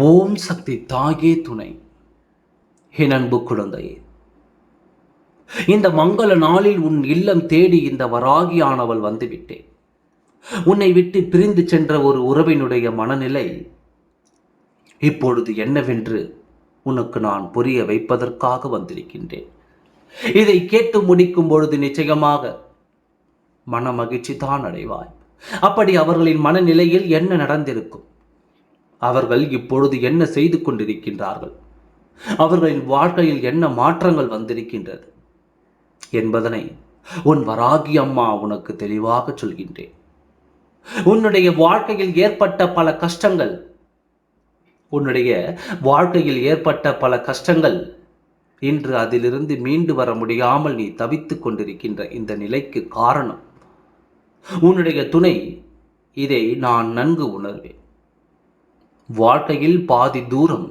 ஓம் சக்தி தாயே துணை. என் அன்பு குழந்தையே இந்த மங்கள நாளில் உன் இல்லம் தேடி இந்த வராகியானவள் வந்துவிட்டேன். உன்னை விட்டு பிரிந்து சென்ற ஒரு உறவினுடைய மனநிலை இப்பொழுது என்னவென்று உனக்கு நான் புரிய வைப்பதற்காக வந்திருக்கின்றேன். இதை கேட்டு முடிக்கும் பொழுது நிச்சயமாக மன மகிழ்ச்சி தான் அடைவாய். அப்படி அவர்களின் மனநிலையில் என்ன நடந்திருக்கும்? அவர்கள் இப்பொழுது என்ன செய்து கொண்டிருக்கின்றார்கள்? அவர்களின் வாழ்க்கையில் என்ன மாற்றங்கள் வந்திருக்கின்றது? என்பதனை உன் வராகி அம்மா உனக்கு தெளிவாக சொல்கின்றேன். உன்னுடைய வாழ்க்கையில் ஏற்பட்ட பல கஷ்டங்கள் உன்னுடைய வாழ்க்கையில் ஏற்பட்ட பல கஷ்டங்கள் இன்று அதிலிருந்து மீண்டு வர முடியாமல் நீ தவித்துக் கொண்டிருக்கின்ற இந்த நிலைக்கு காரணம். உன்னுடைய துணை இதை நான் நன்கு உணர்வேன். வாழ்க்கையில் பாதி தூரம்.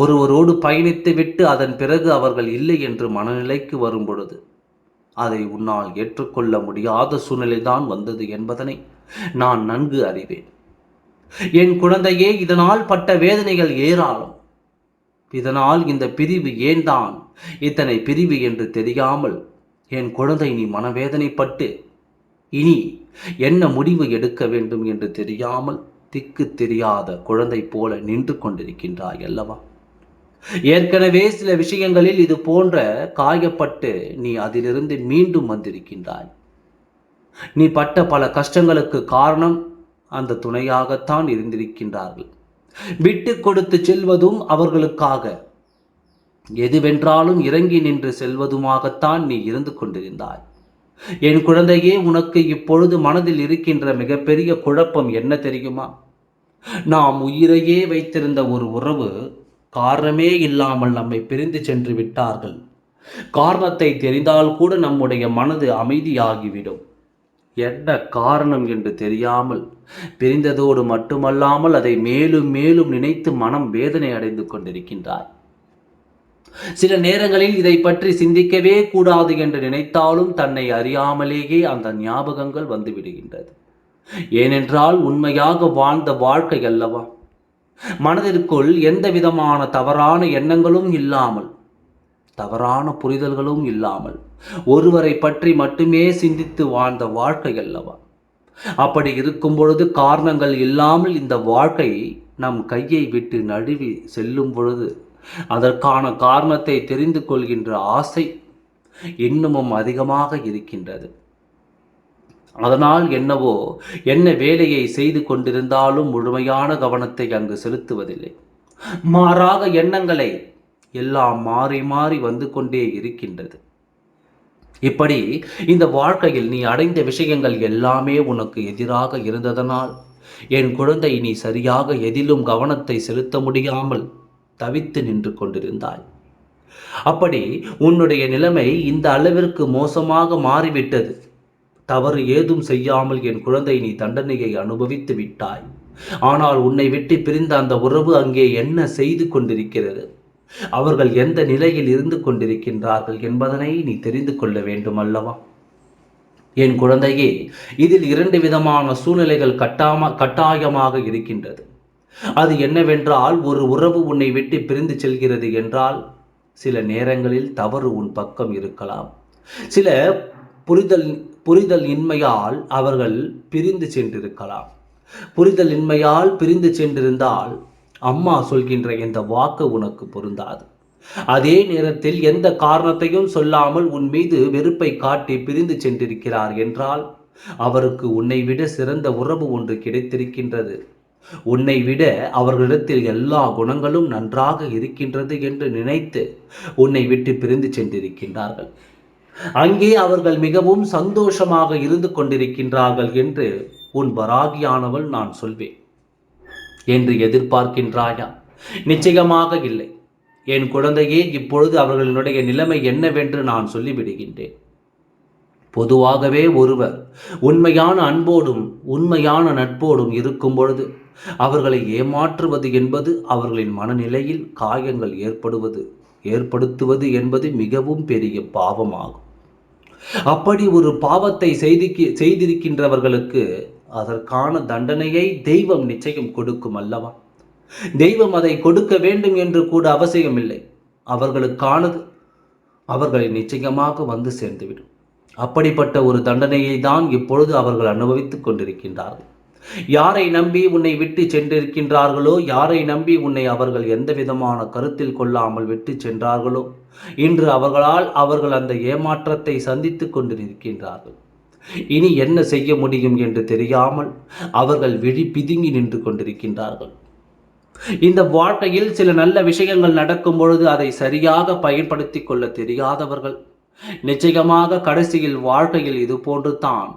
ஒருவரோடு பயணித்து விட்டு அதன் பிறகு அவர்கள் இல்லை என்று மனநிலைக்கு வரும் பொழுது அதை உன்னால் ஏற்றுக்கொள்ள முடியாத சூழ்நிலைதான் வந்தது என்பதனை நான் நன்கு அறிவேன். என் குழந்தையே இதனால் பட்ட வேதனைகள் ஏராளம். இதனால் இந்த பிரிவு ஏன் தான் இத்தனை பிரிவு என்று தெரியாமல் என் குழந்தை நீ மனவேதனைப்பட்டு இனி என்ன முடிவு எடுக்க வேண்டும் என்று தெரியாமல் திக்கு தெரியாத குழந்தை போல நின்று கொண்டிருக்கின்றாய் அல்லவா? ஏற்கனவே சில விஷயங்களில் இது போன்ற காயப்பட்டு நீ அதிலிருந்து மீண்டும் வந்திருக்கின்றாய். நீ பட்ட பல கஷ்டங்களுக்கு காரணம் அந்த துணையாகத்தான் இருந்திருக்கின்றார்கள். விட்டு கொடுத்து செல்வதும் அவர்களுக்காக. எதுவென்றாலும் இறங்கி நின்று செல்வதுமாகத்தான் நீ இருந்து கொண்டிருந்தாய். என் குழந்தையே உனக்கு இப்பொழுது மனதில் இருக்கின்ற மிகப்பெரிய குழப்பம் என்ன தெரியுமா? நாம் உயிரையே வைத்திருந்த ஒரு உறவு காரணமே இல்லாமல் நம்மை பிரிந்து சென்று விட்டார்கள். காரணத்தை தெரிந்தால் கூட நம்முடைய மனது அமைதியாகிவிடும். என்ன காரணம் என்று தெரியாமல் பிரிந்ததோடு மட்டுமல்லாமல் அதை மேலும் மேலும் நினைத்து மனம் வேதனை அடைந்து கொண்டிருக்கின்றாய். சில நேரங்களில் இதை பற்றி சிந்திக்கவே கூடாது என்று நினைத்தாலும் தன்னை அறியாமலேயே அந்த ஞாபகங்கள் வந்துவிடுகின்றது. ஏனென்றால் உண்மையாக வாழ்ந்த வாழ்க்கை அல்லவா? மனதிற்குள் எந்த விதமான தவறான எண்ணங்களும் இல்லாமல் தவறான புரிதல்களும் இல்லாமல் ஒருவரை பற்றி மட்டுமே சிந்தித்து வாழ்ந்த வாழ்க்கை அல்லவா? அப்படி இருக்கும் பொழுது காரணங்கள் இல்லாமல் இந்த வாழ்க்கை நம் கையை விட்டு நழுவி செல்லும் பொழுது அதற்கான காரணத்தை தெரிந்து கொள்கின்ற ஆசை இன்னமும் அதிகமாக இருக்கின்றது. அதனால் என்னவோ என்ன வேலையை செய்து கொண்டிருந்தாலும் முழுமையான கவனத்தை அங்கு செலுத்துவதில்லை. மாறாக எண்ணங்களை எல்லாம் மாறி மாறி வந்து கொண்டே இருக்கின்றது. இப்படி இந்த வாழ்க்கையில் நீ அடைந்த விஷயங்கள் எல்லாமே உனக்கு எதிராக இருந்ததனால் என் குழந்தை நீ சரியாக எதிலும் கவனத்தை செலுத்த முடியாமல் தவித்து நின்று கொண்டிருந்தாய். அப்படி உன்னுடைய நிலைமை இந்த அளவிற்கு மோசமாக மாறிவிட்டது. தவறு ஏதும் செய்யாமல் என் குழந்தை நீ தண்டனையை அனுபவித்து விட்டாய். ஆனால் உன்னை விட்டு பிரிந்த அந்த உறவு அங்கே என்ன செய்து கொண்டிருக்கிறது? அவர்கள் எந்த நிலையில் இருந்து கொண்டிருக்கின்றார்கள் என்பதனை நீ தெரிந்து கொள்ள வேண்டும் அல்லவா? என் குழந்தையே இதில் இரண்டு விதமான சூழ்நிலைகள் கட்டாம கட்டாயமாக இருக்கின்றது. அது என்னவென்றால் ஒரு உறவு உன்னை விட்டு பிரிந்து செல்கிறது என்றால் சில நேரங்களில் தவறு உன் பக்கம் இருக்கலாம். சில புரிதல் புரிதல் இன்மையால் அவர்கள் பிரிந்து சென்றிருக்கலாம். புரிதல் இன்மையால் பிரிந்து சென்றிருந்தால் அம்மா சொல்கின்ற இந்த வாக்கு உனக்கு பொருந்தாது. அதே நேரத்தில் எந்த காரணத்தையும் சொல்லாமல் உன் மீது வெறுப்பை காட்டி பிரிந்து சென்றிருக்கிறார் என்றால் அவருக்கு உன்னை விட சிறந்த உறவு ஒன்று கிடைத்திருக்கின்றது. உன்னை விட அவர்களிடத்தில் எல்லா குணங்களும் நன்றாக இருக்கின்றது என்று நினைத்து உன்னை விட்டு பிரிந்து சென்றிருக்கின்றார்கள். அங்கே அவர்கள் மிகவும் சந்தோஷமாக இருந்து கொண்டிருக்கின்றார்கள் என்று உன் வராகியானவள் நான் சொல்வேன். என்று எதிர்பார்க்கின்றாயா? நிச்சயமாக இல்லை. என் குழந்தையே இப்பொழுது அவர்களுடைய நிலைமை என்னவென்று நான் சொல்லிவிடுகின்றேன். பொதுவாகவே ஒருவர் உண்மையான அன்போடும் உண்மையான நட்போடும் இருக்கும் பொழுது அவர்களை ஏமாற்றுவது என்பது அவர்களின் மனநிலையில் காயங்கள் ஏற்படுவது ஏற்படுத்துவது என்பது மிகவும் பெரிய பாவமாகும். அப்படி ஒரு பாவத்தை செய்தி செய்திருக்கின்றவர்களுக்கு அதற்கான தண்டனையை தெய்வம் நிச்சயம் கொடுக்கும் அல்லவா? தெய்வம் அதை கொடுக்க வேண்டும் என்று கூட அவசியமில்லை. அவர்களுக்கானது அவர்களை நிச்சயமாக வந்து சேர்ந்துவிடும். அப்படிப்பட்ட ஒரு தண்டனையை தான் இப்பொழுது அவர்கள் அனுபவித்துக் கொண்டிருக்கின்றார்கள். யாரை நம்பி உன்னை விட்டு சென்றிருக்கின்றார்களோ யாரை நம்பி உன்னை அவர்கள் எந்த விதமான கருத்தில் கொள்ளாமல் விட்டு சென்றார்களோ இன்று அவர்களால் அவர்கள் அந்த ஏமாற்றத்தை சந்தித்துக் கொண்டிருக்கின்றார்கள். இனி என்ன செய்ய முடியும் என்று தெரியாமல் அவர்கள் விழி பிதுங்கி நின்று கொண்டிருக்கின்றார்கள். இந்த வாழ்க்கையில் சில நல்ல விஷயங்கள் நடக்கும் பொழுது அதை சரியாக பயன்படுத்தி கொள்ள தெரியாதவர்கள் நிச்சயமாக கடைசியில் வாழ்க்கையில் இது போன்று தான்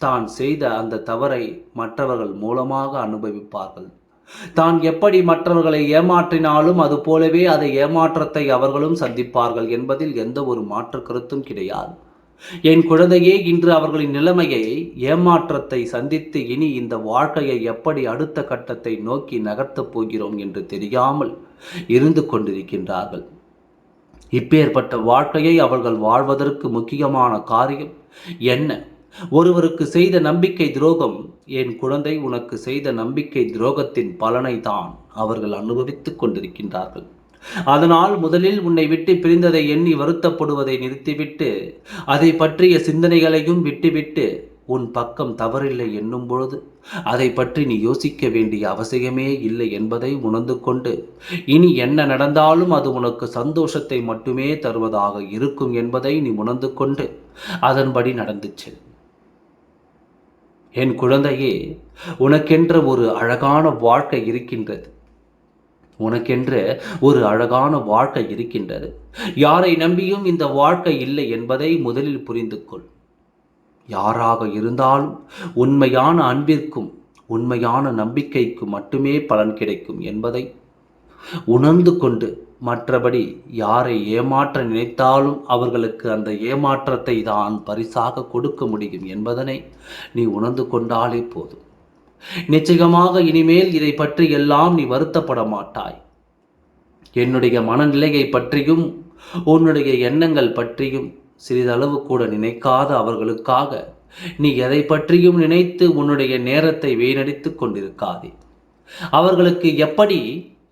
தான் செய்த அந்த தவறை மற்றவர்கள் மூலமாக அனுபவிப்பார்கள். தான் எப்படி மற்றவர்களை ஏமாற்றினாலும் அது போலவே அதை ஏமாற்றத்தை அவர்களும் சந்திப்பார்கள் என்பதில் எந்த ஒரு மாற்று கருத்தும் கிடையாது. என் குழந்தையே இன்று அவர்களின் நிலைமையை ஏமாற்றத்தை சந்தித்து இனி இந்த வாழ்க்கையை எப்படி அடுத்த கட்டத்தை நோக்கி நகர்த்தப் போகிறோம் என்று தெரியாமல் இருந்து கொண்டிருக்கின்றார்கள். இப்பேற்பட்ட வாழ்க்கையை அவர்கள் வாழ்வதற்கு முக்கியமான காரியம் என்ன? ஒருவருக்கு செய்த நம்பிக்கை துரோகம் என் குழந்தை உனக்கு செய்த நம்பிக்கை துரோகத்தின் பலனை தான் அவர்கள் அனுபவித்துக் கொண்டிருக்கின்றார்கள். அதனால் முதலில் உன்னை விட்டு பிரிந்ததை எண்ணி வருத்தப்படுவதை நிறுத்திவிட்டு அதை பற்றிய சிந்தனைகளையும் விட்டுவிட்டு உன் பக்கம் தவறில்லை என்னும் பொழுது அதை பற்றி நீ யோசிக்க வேண்டிய அவசியமே இல்லை என்பதை உணர்ந்து கொண்டு இனி என்ன நடந்தாலும் அது உனக்கு சந்தோஷத்தை மட்டுமே தருவதாக இருக்கும் என்பதை நீ உணர்ந்து கொண்டு அதன்படி நடந்து செல். என் குழந்தையே உனக்கென்ற ஒரு அழகான வாழ்க்கை இருக்கின்றது. உனக்கென்று ஒரு அழகான வாழ்க்கை இருக்கின்றது. யாரை நம்பியும் இந்த வாழ்க்கை இல்லை என்பதை முதலில் புரிந்து கொள் யாராக இருந்தாலும் உண்மையான அன்பிற்கும் உண்மையான நம்பிக்கைக்கும் மட்டுமே பலன் கிடைக்கும் என்பதை உணர்ந்து கொண்டு மற்றபடி யாரை ஏமாற்ற நினைத்தாலும் அவர்களுக்கு அந்த ஏமாற்றத்தை தான் பரிசாக கொடுக்க முடியும் என்பதனை நீ உணர்ந்து கொண்டாலே போதும். நிச்சயமாக இனிமேல் இதை பற்றி எல்லாம் நீ வருத்தப்பட மாட்டாய். என்னுடைய மனநிலையை பற்றியும் உன்னுடைய எண்ணங்கள் பற்றியும் சிறிதளவு கூட நினைக்காத அவர்களுக்காக நீ எதை பற்றியும் நினைத்து உன்னுடைய நேரத்தை வீணடித்து கொண்டிருக்காதே. அவர்களுக்கு எப்படி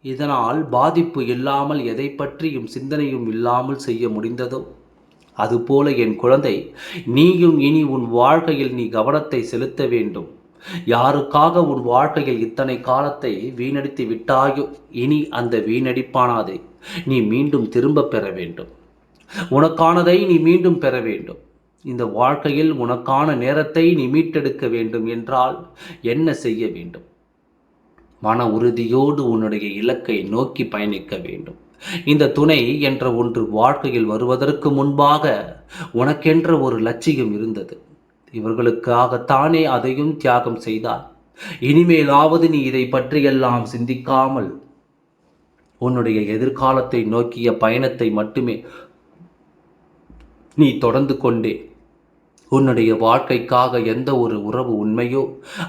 இதனால் பாதிப்பு இல்லாமல் எதை பற்றியும் சிந்தனையும் இல்லாமல் செய்ய முடிந்ததோ? அதுபோல என் குழந்தை நீயும் இனி உன் வாழ்க்கையில் நீ கவனத்தை செலுத்த வேண்டும். யாருக்காக உன் வாழ்க்கையில் இத்தனை காலத்தை வீணடித்து விட்டாயோ? இனி அந்த வீணடிப்பானாதை. நீ மீண்டும் திரும்ப பெற வேண்டும். உனக்கானதை நீ மீண்டும் பெற வேண்டும். இந்த வாழ்க்கையில் உனக்கான நேரத்தை நீ மீட்டெடுக்க வேண்டும் என்றால் என்ன செய்ய வேண்டும்? மன உறுதியோடு உன்னுடைய இலக்கை நோக்கி பயணிக்க வேண்டும். இந்த துணை என்ற ஒன்று வாழ்க்கையில் வருவதற்கு முன்பாக உனக்கென்ற ஒரு லட்சியம் இருந்தது. இவர்களுக்காகத்தானே அதையும் தியாகம் செய்தார் இனிமேலாவது நீ இதை பற்றியெல்லாம் சிந்திக்காமல் உன்னுடைய எதிர்காலத்தை நோக்கிய பயணத்தை மட்டுமே நீ தொடர்ந்து கொண்டே. உன்னுடைய வாழ்க்கைக்காக எந்த ஒரு உறவு உண்மையோ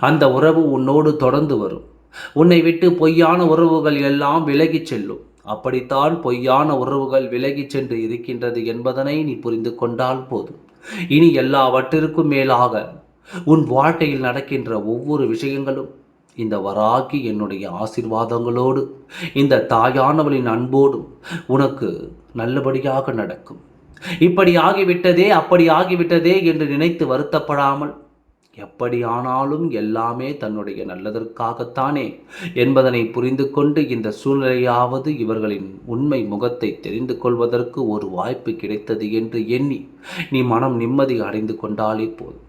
அந்த உறவு உன்னோடு தொடர்ந்து வரும். உன்னை விட்டு பொய்யான உறவுகள் எல்லாம் விலகிச் செல்லும். அப்படித்தான் பொய்யான உறவுகள் விலகிச் சென்று இருக்கின்றது என்பதனை நீ புரிந்து கொண்டால் போதும். இனி எல்லாவற்றிற்கும் மேலாக உன் வாழ்க்கையில் நடக்கின்ற ஒவ்வொரு விஷயங்களும் இந்த வராகி என்னுடைய ஆசிர்வாதங்களோடு இந்த தாயானவளின் அன்போடும் உனக்கு நல்லபடியாக நடக்கும். இப்படி ஆகிவிட்டதே அப்படி ஆகிவிட்டதே என்று நினைத்து வருத்தப்படாமல் எப்படியானாலும் எல்லாமே தன்னுடைய நல்லதற்காகத்தானே என்பதனை புரிந்து கொண்டு இந்த சூழ்நிலையாவது இவர்களின் உண்மை முகத்தை தெரிந்து கொள்வதற்கு ஒரு வாய்ப்பு கிடைத்தது என்று எண்ணி நீ மனம் நிம்மதி அடைந்து கொண்டாலே போதும்.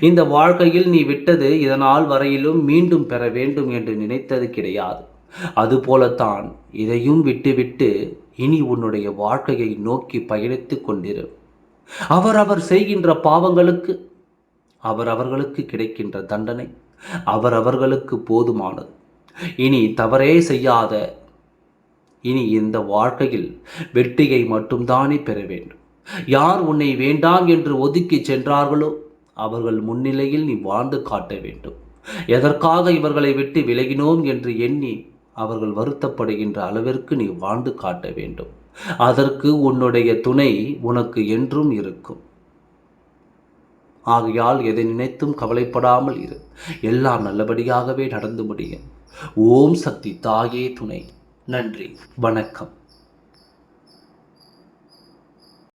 இந்த வாழ்க்கையில் நீ விட்டது இதனால் வரையிலும் மீண்டும் பெற வேண்டும் என்று நினைத்தது கிடையாது. அதுபோலத்தான் இதையும் விட்டுவிட்டு இனி உன்னுடைய வாழ்க்கையை நோக்கி பயணித்து கொண்டிரு. அவர் செய்கின்ற பாவங்களுக்கு அவரவர்களுக்கு கிடைக்கின்ற தண்டனை அவரவர்களுக்கு போதுமானது. இனி தவறே செய்யாத இனி இந்த வாழ்க்கையில் வெற்றியை மட்டும்தானே பெற வேண்டும். யார் உன்னை வேண்டாம் என்று ஒதுக்கி சென்றார்களோ அவர்கள் முன்னிலையில் நீ வாழ்ந்து காட்ட வேண்டும். எதற்காக இவர்களை விட்டு விலகினோம் என்று எண்ணி அவர்கள் வருத்தப்படுகின்ற அளவிற்கு நீ வாழ்ந்து காட்ட வேண்டும். அதற்கு உன்னுடைய துணை உனக்கு என்றும் இருக்கும். ஆகையால் எதை நினைத்தும் கவலைப்படாமல் இரு. எல்லாம் நல்லபடியாகவே நடந்து முடியும். ஓம் சக்தி தாயே துணை. நன்றி. வணக்கம்.